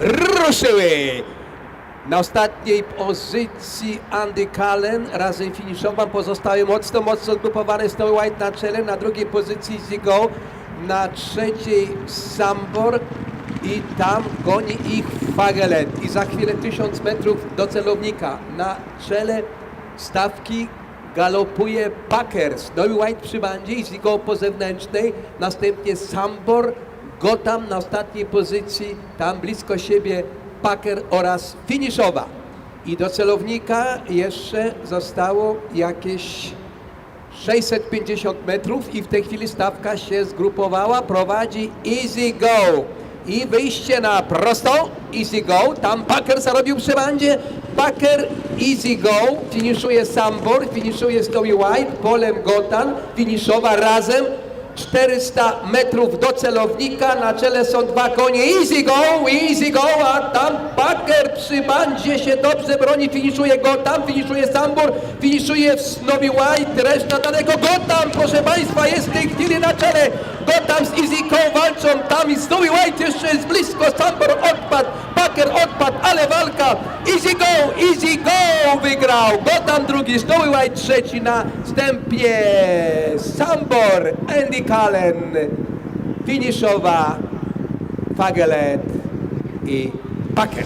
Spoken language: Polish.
ruszyły. Na ostatniej pozycji Andy Cullen razem finiszował. Pozostałe mocno, mocno zgrupowane Snowy White na czele. Na drugiej pozycji Zigo. Na trzeciej Sambor. I tam goni ich Fagelet. I za chwilę 1000 metrów do celownika. Na czele stawki galopuje Packer. Snowy White przy bandzie i Zigo po zewnętrznej. Następnie Sambor. Gotham na ostatniej pozycji. Tam blisko siebie Packer oraz finiszowa. I do celownika jeszcze zostało jakieś 650 metrów i w tej chwili stawka się zgrupowała, prowadzi Easy Go. I wyjście na prostą, Easy Go, tam Packer zarobił przy bandzie, Packer, Easy Go, finiszuje Sambor, finiszuje Snowy White, Polem Gotan, finiszowa razem, 400 metrów do celownika, na czele są dwa konie, Easy Go, Easy Go, a tam Packer przy bandzie się dobrze broni, finiszuje Gotham, finiszuje Sambor, finiszuje Snowy White, reszta daleko, Gotham, proszę Państwa, jest w tej chwili na czele, Gotham z Easy Go walczą, tam i Snowy White jeszcze jest blisko, Sambor odpadł, Packer odpadł, ale walka, Easy Go, Easy Go wygrał, Gotham drugi, Snowy White trzeci na wstępie, Sambor, Andy Cullen, finiszowa, Fagelet i Packer.